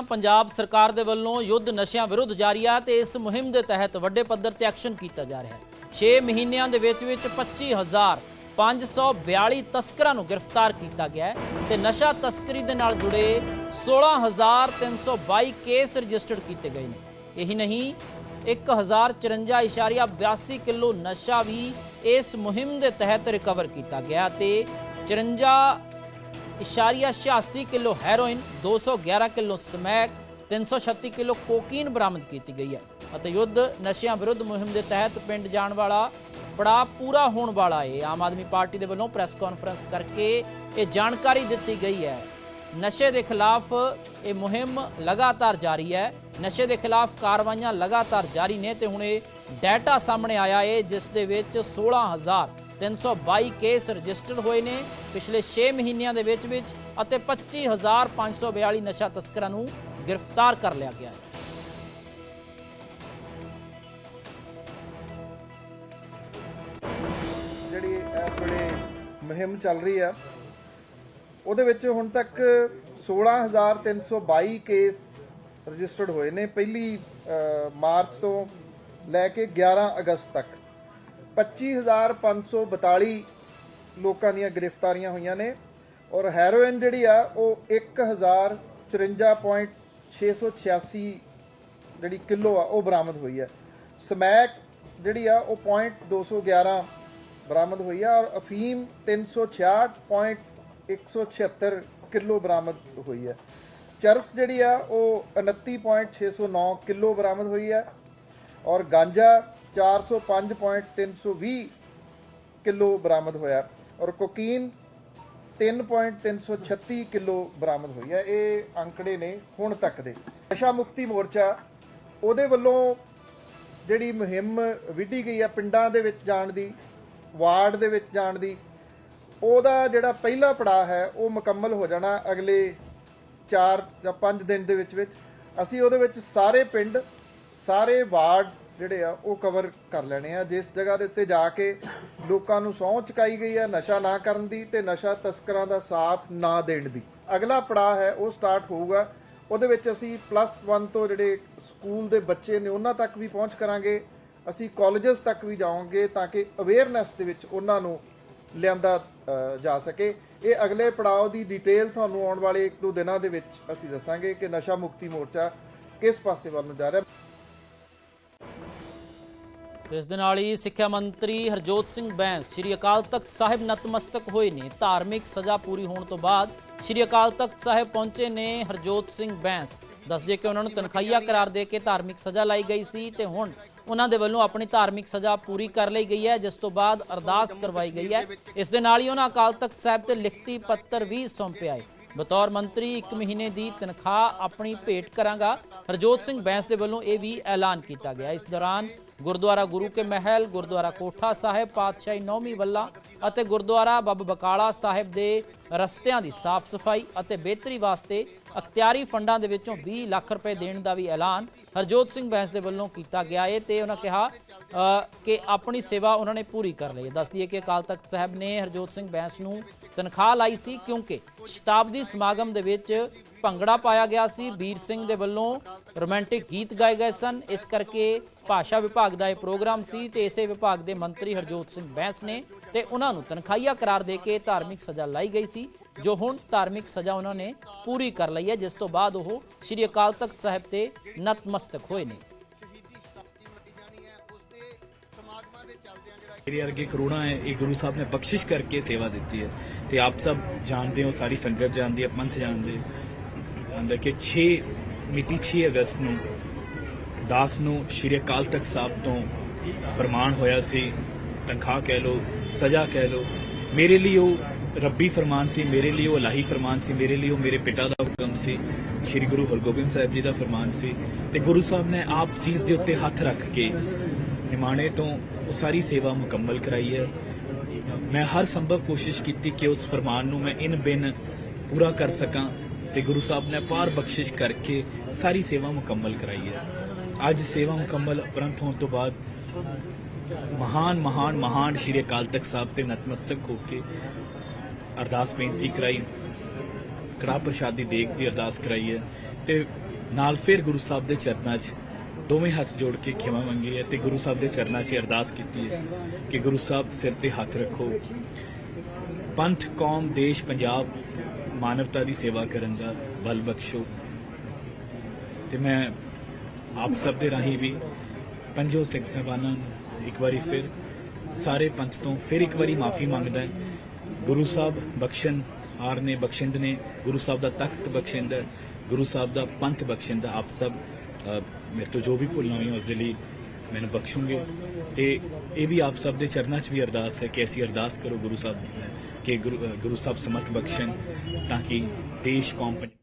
ਪੰਜਾਬ ਸਰਕਾਰ ਦੇ ਵੱਲੋਂ ਯੁੱਧ ਨਸ਼ਿਆਂ ਵਿਰੁੱਧ ਜਾਰੀ ਆ ਤੇ ਇਸ ਮੁਹਿੰਮ ਦੇ ਤਹਿਤ ਵੱਡੇ ਪੱਧਰ ਤੇ ਐਕਸ਼ਨ ਕੀਤਾ ਜਾ ਰਿਹਾ ਹੈ। 6 ਮਹੀਨਿਆਂ ਦੇ ਵਿੱਚ ਵਿੱਚ 25542 ਤਸਕਰਾਂ ਨੂੰ ਗ੍ਰਿਫਤਾਰ ਕੀਤਾ ਗਿਆ ਹੈ ਤੇ ਨਸ਼ਾ ਤਸਕਰੀ ਦੇ ਨਾਲ ਜੁੜੇ 16322 ਕੇਸ ਰਜਿਸਟਰਡ ਕੀਤੇ ਗਏ ਨੇ। ਇਹੀ ਨਹੀਂ 1054.82 ਕਿਲੋ ਨਸ਼ਾ ਵੀ ਇਸ ਮੁਹਿੰਮ ਦੇ ਤਹਿਤ ਰਿਕਵਰ ਕੀਤਾ ਗਿਆ ਤੇ 54 ਇਸ਼ਾਰੀਆ 86 kilo heroin 211 kilo smack 336 kilo cocaine ਬਰਾਮਦ ਕੀਤੀ ਗਈ ਹੈ ਅਤੇ ਯੁੱਧ ਨਸ਼ਿਆਂ ਵਿਰੁੱਧ ਮੁਹਿੰਮ ਦੇ ਤਹਿਤ ਪਿੰਡ ਜਾਣ ਵਾਲਾ ਪੜਾਅ ਪੂਰਾ ਹੋਣ ਵਾਲਾ ਹੈ। ਆਮ ਆਦਮੀ ਪਾਰਟੀ ਦੇ ਵੱਲੋਂ ਪ੍ਰੈਸ ਕਾਨਫਰੰਸ ਕਰਕੇ ਇਹ ਜਾਣਕਾਰੀ ਦਿੱਤੀ ਗਈ ਹੈ। ਨਸ਼ੇ ਦੇ ਖਿਲਾਫ ਇਹ ਮੁਹਿੰਮ ਲਗਾਤਾਰ ਜਾਰੀ ਹੈ। ਨਸ਼ੇ ਦੇ ਖਿਲਾਫ ਕਾਰਵਾਈਆਂ ਲਗਾਤਾਰ ਜਾਰੀ ਨੇ ਤੇ ਹੁਣ ਇਹ ਡਾਟਾ ਸਾਹਮਣੇ ਆਇਆ ਹੈ, ਜਿਸ ਦੇ ਵਿੱਚ 16000 322 ਕੇਸ ਰਜਿਸਟਰਡ ਹੋਏ ਨੇ ਪਿਛਲੇ 6 ਮਹੀਨਿਆਂ ਦੇ ਵਿੱਚ ਵਿੱਚ ਅਤੇ 25542 ਨਸ਼ਾ ਤਸਕਰਾਂ ਨੂੰ ਗ੍ਰਿਫਤਾਰ ਕਰ ਲਿਆ ਗਿਆ ਹੈ। ਜਿਹੜੀ ਇਸ ਵੇਲੇ ਮੁਹਿੰਮ ਚੱਲ ਰਹੀ ਆ, ਉਹਦੇ ਵਿੱਚ ਹੁਣ ਤੱਕ 16322 ਕੇਸ ਰਜਿਸਟਰਡ ਹੋਏ ਨੇ। ਪਹਿਲੀ ਮਾਰਚ ਤੋਂ ਲੈ ਕੇ 11 ਅਗਸਤ ਤੱਕ। 25542 ਲੋਕਾਂ ਦੀਆਂ ਗ੍ਰਿਫਤਾਰੀਆਂ ਹੋਈਆਂ ਨੇ ਔਰ ਹੈਰੋਇਨ ਜਿਹੜੀ ਆ, ਉਹ 1054.686 ਜਿਹੜੀ ਕਿਲੋ ਆ, ਉਹ ਬਰਾਮਦ ਹੋਈ ਹੈ। ਸਮੈਕ ਜਿਹੜੀ ਆ, ਉਹ .211 ਬਰਾਮਦ ਹੋਈ ਆ ਔਰ ਅਫੀਮ 366.176 ਕਿਲੋ ਬਰਾਮਦ ਹੋਈ ਹੈ। ਚਰਸ ਜਿਹੜੀ ਆ, ਉਹ 29.609 ਕਿਲੋ ਬਰਾਮਦ ਹੋਈ ਹੈ ਔਰ ਗਾਂਜਾ 405.320 ਕਿਲੋ ਬਰਾਮਦ ਹੋਇਆ ਔਰ ਕੋਕੀਨ 3.336 ਕਿਲੋ ਬਰਾਮਦ ਹੋਈ ਹੈ। ਇਹ ਅੰਕੜੇ ਨੇ ਹੁਣ ਤੱਕ ਦੇ। ਨਸ਼ਾ ਮੁਕਤੀ ਮੋਰਚਾ, ਉਹਦੇ ਵੱਲੋਂ ਜਿਹੜੀ ਮੁਹਿੰਮ ਵਿੱਢੀ ਗਈ ਆ ਪਿੰਡਾਂ ਦੇ ਵਿੱਚ ਜਾਣ ਦੀ, ਵਾਰਡ ਦੇ ਵਿੱਚ ਜਾਣ ਦੀ, ਉਹਦਾ ਜਿਹੜਾ ਪਹਿਲਾ ਪੜਾਅ ਹੈ, ਉਹ ਮੁਕੰਮਲ ਹੋ ਜਾਣਾ ਅਗਲੇ 4 ਜਾਂ 5 ਦਿਨ ਦੇ ਵਿੱਚ ਵਿੱਚ। ਅਸੀਂ ਉਹਦੇ ਵਿੱਚ ਸਾਰੇ ਪਿੰਡ, ਸਾਰੇ ਵਾਰਡ ਜਿਹੜੇ ਆ, ਉਹ ਕਵਰ ਕਰ ਲੈਣੇ ਆ। ਜਿਸ ਜਗ੍ਹਾ ਦੇ ਉੱਤੇ ਜਾ ਕੇ ਲੋਕਾਂ ਨੂੰ ਸਹੁੰ ਚੁਕਾਈ ਗਈ ਆ ਨਸ਼ਾ ਨਾ ਕਰਨ ਦੀ ਤੇ ਨਸ਼ਾ ਤਸਕਰਾਂ ਦਾ ਸਾਥ ਨਾ ਦੇਣ ਦੀ। ਅਗਲਾ ਪੜਾਅ ਹੈ, ਉਹ ਸਟਾਰਟ ਹੋਊਗਾ। ਉਹਦੇ ਵਿੱਚ ਅਸੀਂ ਪਲੱਸ 1 ਤੋਂ ਜਿਹੜੇ ਸਕੂਲ ਦੇ ਬੱਚੇ ਨੇ, ਉਹਨਾਂ ਤੱਕ ਵੀ ਪਹੁੰਚ ਕਰਾਂਗੇ। ਅਸੀਂ ਕਾਲਜਸ ਤੱਕ ਵੀ ਜਾਵਾਂਗੇ ਤਾਂ ਕਿ ਅਵੇਅਰਨੈਸ ਦੇ ਵਿੱਚ ਉਹਨਾਂ ਨੂੰ ਲਿਆਂਦਾ ਜਾ ਸਕੇ। ਇਹ ਅਗਲੇ ਪੜਾਅ ਦੀ ਡਿਟੇਲ ਤੁਹਾਨੂੰ ਆਉਣ ਵਾਲੇ 1-2 ਦਿਨਾਂ ਦੇ ਵਿੱਚ ਅਸੀਂ ਦੱਸਾਂਗੇ ਕਿ ਨਸ਼ਾ ਮੁਕਤੀ ਮੋਰਚਾ ਕਿਸ ਪਾਸੇ ਵੱਲ ਨੂੰ ਜਾ ਰਿਹਾ। ਇਸ ਦੇ ਨਾਲ ਹੀ ਸਿੱਖਿਆ ਮੰਤਰੀ ਹਰਜੋਤ ਸਿੰਘ ਬੈਂਸ ਸ੍ਰੀ ਅਕਾਲ ਤਖਤ ਸਾਹਿਬ ਨਤਮਸਤਕ ਹੋਏ ਨੇ। ਧਾਰਮਿਕ ਸਜ਼ਾ ਪੂਰੀ ਹੋਣ ਤੋਂ ਬਾਅਦ ਸ੍ਰੀ ਅਕਾਲ ਤਖਤ ਸਾਹਿਬ ਪਹੁੰਚੇ ਨੇ ਹਰਜੋਤ ਸਿੰਘ ਬੈਂਸ। ਦੱਸਦੇ ਕਿ ਉਹਨਾਂ ਨੂੰ ਤਨਖਾਹੀਆ ਕਰਾਰ ਦੇ ਕੇ ਧਾਰਮਿਕ ਸਜ਼ਾ ਲਾਈ ਗਈ ਸੀ ਤੇ ਹੁਣ ਉਹਨਾਂ ਦੇ ਵੱਲੋਂ ਆਪਣੀ ਧਾਰਮਿਕ ਸਜ਼ਾ ਪੂਰੀ ਕਰ ਲਈ ਗਈ ਹੈ, ਜਿਸ ਤੋਂ ਬਾਅਦ ਅਰਦਾਸ ਕਰਵਾਈ ਗਈ ਹੈ। ਇਸ ਦੇ ਨਾਲ ਹੀ ਉਹਨਾਂ ਅਕਾਲ ਤਖਤ ਸਾਹਿਬ ਤੇ ਲਿਖਤੀ ਪੱਤਰ ਵੀ ਸੌਂਪਿਆ ਹੈ। ਬਤੌਰ ਮੰਤਰੀ 1 ਮਹੀਨੇ ਦੀ ਤਨਖਾਹ ਆਪਣੀ ਭੇਟ ਕਰਾਂਗਾ। ਹਰਜੋਤ ਸਿੰਘ ਬੈਂਸ ਦੇ ਵੱਲੋਂ ਇਹ ਵੀ ਐਲਾਨ ਕੀਤਾ ਗਿਆ। ਇਸ ਦੌਰਾਨ ਗੁਰਦੁਆਰਾ ਗੁਰੂ ਕੇ ਮਹਿਲ, ਗੁਰਦੁਆਰਾ ਕੋਠਾ ਸਾਹਿਬ, ਪਾਤਸ਼ਾਹੀ ਨੌਵੀਂ ਵੱਲਾ ਅਤੇ ਗੁਰਦੁਆਰਾ ਬੱਬ ਬਕਾਲਾ ਸਾਹਿਬ ਦੇ ਰਸਤਿਆਂ ਦੀ ਸਾਫ਼ ਸਫ਼ਾਈ ਅਤੇ ਬਿਹਤਰੀ ਵਾਸਤੇ ਅਖਤਿਆਰੀ ਫੰਡਾਂ ਦੇ ਵਿੱਚੋਂ 20 ਲੱਖ ਰੁਪਏ ਦੇਣ ਦਾ ਵੀ ਐਲਾਨ ਹਰਜੋਤ ਸਿੰਘ ਬੈਂਸ ਦੇ ਵੱਲੋਂ ਕੀਤਾ ਗਿਆ। ਹੈ ਤੇ ਉਹਨਾਂ ਕਿਹਾ ਕਿ ਆਪਣੀ ਸੇਵਾ ਉਹਨਾਂ ਨੇ ਪੂਰੀ ਕਰ ਲਈ। ਹੈ ਦੱਸ ਦਈਏ ਕਿ ਅਕਾਲ ਤਖਤ ਸਾਹਿਬ ਨੇ ਹਰਜੋਤ ਸਿੰਘ ਬੈਂਸ ਨੂੰ ਤਨਖਾਹ ਲਾਈ ਸੀ ਕਿਉਂਕਿ ਸ਼ਤਾਬਦੀ ਸਮਾਗਮ ਦੇ ਵਿੱਚ ਭੰਗੜਾ ਪਾਇਆ ਗਿਆ ਸੀ। ਵੀਰ ਸਿੰਘ ਦੇ ਵੱਲੋਂ ਰੋਮਾਂਟਿਕ ਗੀਤ ਗਾਏ ਗਏ ਸਨ। ਇਸ ਕਰਕੇ ਭਾਸ਼ਾ ਵਿਭਾਗ ਦਾ ਇਹ ਪ੍ਰੋਗਰਾਮ ਸੀ ਤੇ ਇਸੇ ਵਿਭਾਗ ਦੇ ਮੰਤਰੀ ਹਰਜੋਤ ਸਿੰਘ ਬੈਂਸ ਨੇ ਤੇ ਉਹਨਾਂ ਨੂੰ ਤਨਖਾਹੀਆ ਕਰਾਰ ਦੇ ਕੇ ਧਾਰਮਿਕ ਸਜ਼ਾ ਲਾਈ ਗਈ ਸੀ, ਜੋ ਹੁਣ ਧਾਰਮਿਕ ਸਜ਼ਾ ਉਹਨਾਂ ਨੇ ਪੂਰੀ ਕਰ ਲਈ ਹੈ, ਜਿਸ ਤੋਂ ਬਾਅਦ ਉਹ ਸ੍ਰੀ ਅਕਾਲ ਤਖਤ ਸਾਹਿਬ ਤੇ ਨਤਮਸਤਕ ਹੋਏ ਨੇ। ਮੇਰੇ ਵਰਗੇ ਕਰੋੜਾਂ ਹੈ ਇਹ ਗੁਰੂ ਸਾਹਿਬ ਨੇ ਬਖਸ਼ਿਸ਼ ਕਰਕੇ ਸੇਵਾ ਦਿੱਤੀ ਹੈ ਤੇ ਆਪ ਸਭ ਜਾਣਦੇ ਹੋ, ਸਾਰੀ ਸੰਗਤ ਜਾਣਦੀ ਹੈ, ਪੰਥ ਜਾਣਦੇ ਅੰਦਰ ਕਿ 6 ਮਿਤੀ 6 ਅਗਸਤ ਨੂੰ, ਦਾਸ ਨੂੰ ਸ਼੍ਰੀ ਅਕਾਲ ਤਖਤ ਸਾਹਿਬ ਤੋਂ ਫਰਮਾਨ ਹੋਇਆ ਸੀ, ਤਨਖਾਹ ਕਹਿ ਲੋ ਸਜ਼ਾ ਕਹਿ ਲੋ ਮੇਰੇ ਲਈ ਉਹ ਰੱਬੀ ਫਰਮਾਨ ਸੀ, ਮੇਰੇ ਲਈ ਉਹ ਲਾਹੀ ਫਰਮਾਨ ਸੀ, ਮੇਰੇ ਲਈ ਉਹ ਮੇਰੇ ਪਿਤਾ ਦਾ ਹੁਕਮ ਸੀ, ਸ਼੍ਰੀ ਗੁਰੂ ਹਰਗੋਬਿੰਦ ਸਾਹਿਬ ਜੀ ਦਾ ਫਰਮਾਨ ਸੀ ਤੇ ਗੁਰੂ ਸਾਹਿਬ ਨੇ ਆਪ ਸੀਸ ਦੇ ਉੱਤੇ ਹੱਥ ਰੱਖ ਕੇ ਨਿਮਾਣੇ ਤੋਂ ਉਹ ਸਾਰੀ ਸੇਵਾ ਮੁਕੰਮਲ ਕਰਾਈ ਹੈ। ਮੈਂ ਹਰ ਸੰਭਵ ਕੋਸ਼ਿਸ਼ ਕੀਤੀ ਕਿ ਉਸ ਫਰਮਾਨ ਨੂੰ ਮੈਂ ਇਨ ਬਿਨ ਪੂਰਾ ਕਰ ਸਕਾਂ। ਤੇ ਗੁਰੂ ਸਾਹਿਬ ਨੇ ਪਾਰ ਬਖਸ਼ਿਸ਼ ਕਰਕੇ ਸਾਰੀ ਸੇਵਾ ਮੁਕੰਮਲ ਕਰਾਈ ਹੈ। ਅੱਜ ਸੇਵਾ ਮੁਕੰਮਲ ਉਪਰੰਤ ਹੋਣ ਤੋਂ ਬਾਅਦ ਮਹਾਨ ਮਹਾਨ ਮਹਾਨ ਸ਼੍ਰੀ ਅਕਾਲ ਤਖਤ ਸਾਹਿਬ ਤੇ ਨਤਮਸਤਕ ਹੋ ਕੇ ਅਰਦਾਸ ਬੇਨਤੀ ਕਰਾਈ। ਕੜਾਹ ਪ੍ਰਸ਼ਾਦ ਦੀ ਦੇਗ ਦੀ ਅਰਦਾਸ ਕਰਾਈ ਹੈ ਤੇ ਨਾਲ ਫਿਰ ਗੁਰੂ ਸਾਹਿਬ ਦੇ ਚਰਨਾਂ 'ਚ ਦੋਵੇਂ ਹੱਥ ਜੋੜ ਕੇ ਖਿਮਾ ਮੰਗੀ ਹੈ ਤੇ ਗੁਰੂ ਸਾਹਿਬ ਦੇ ਚਰਨਾਂ 'ਚ ਅਰਦਾਸ ਕੀਤੀ ਹੈ ਕਿ ਗੁਰੂ ਸਾਹਿਬ ਸਿਰ ਤੇ ਹੱਥ ਰੱਖੋ। ਪੰਥ, ਕੌਮ, ਦੇਸ਼, ਪੰਜਾਬ ਮਾਨਵਤਾ ਦੀ ਸੇਵਾ ਕਰਨ ਦਾ ਬਲ ਬਖਸ਼ੋ। ਤੇ ਮੈਂ ਆਪ ਸਭ ਦੇ ਰਾਹੀਂ ਵੀ ਪੰਜੋ ਸਿੱਖ ਸਾਹਿਬਾਨਾਂ ਨੂੰ ਇੱਕ ਵਾਰੀ ਫਿਰ ਸਾਰੇ ਪੰਥ ਤੋਂ ਫਿਰ ਇੱਕ ਵਾਰੀ ਮਾਫੀ ਮੰਗਦਾ ਗੁਰੂ ਸਾਹਿਬ ਬਖਸ਼ਣ ਆਰ ਨੇ ਬਖਸ਼ਿੰਦ ਨੇ, ਗੁਰੂ ਸਾਹਿਬ ਦਾ ਤਖਤ ਬਖਸ਼ਿੰਦ, ਗੁਰੂ ਸਾਹਿਬ ਦਾ ਪੰਥ ਬਖਸ਼ਿੰਦ, ਆਪ ਸਭ ਮੇਰੇ ਤੋਂ ਜੋ ਵੀ ਭੁੱਲਾਂ ਹੋਈਆਂ ਉਸ ਦੇ ਲਈ ਮੈਨੂੰ ਬਖਸ਼ੋਗੇ। ਤੇ ਇਹ ਵੀ ਆਪ ਸਭ ਦੇ ਚਰਨਾਂ 'ਚ ਵੀ ਅਰਦਾਸ ਹੈ ਕਿ ਅਸੀਂ ਅਰਦਾਸ ਕਰੋ ਗੁਰੂ ਸਾਹਿਬ ਕਿ ਗੁਰੂ ਗੁਰੂ ਸਾਹਿਬ ਸਮਤ ਬਖਸ਼ਣ ਤਾਂ ਕਿ ਦੇਸ਼ ਕੌਮ ਪੰਜ-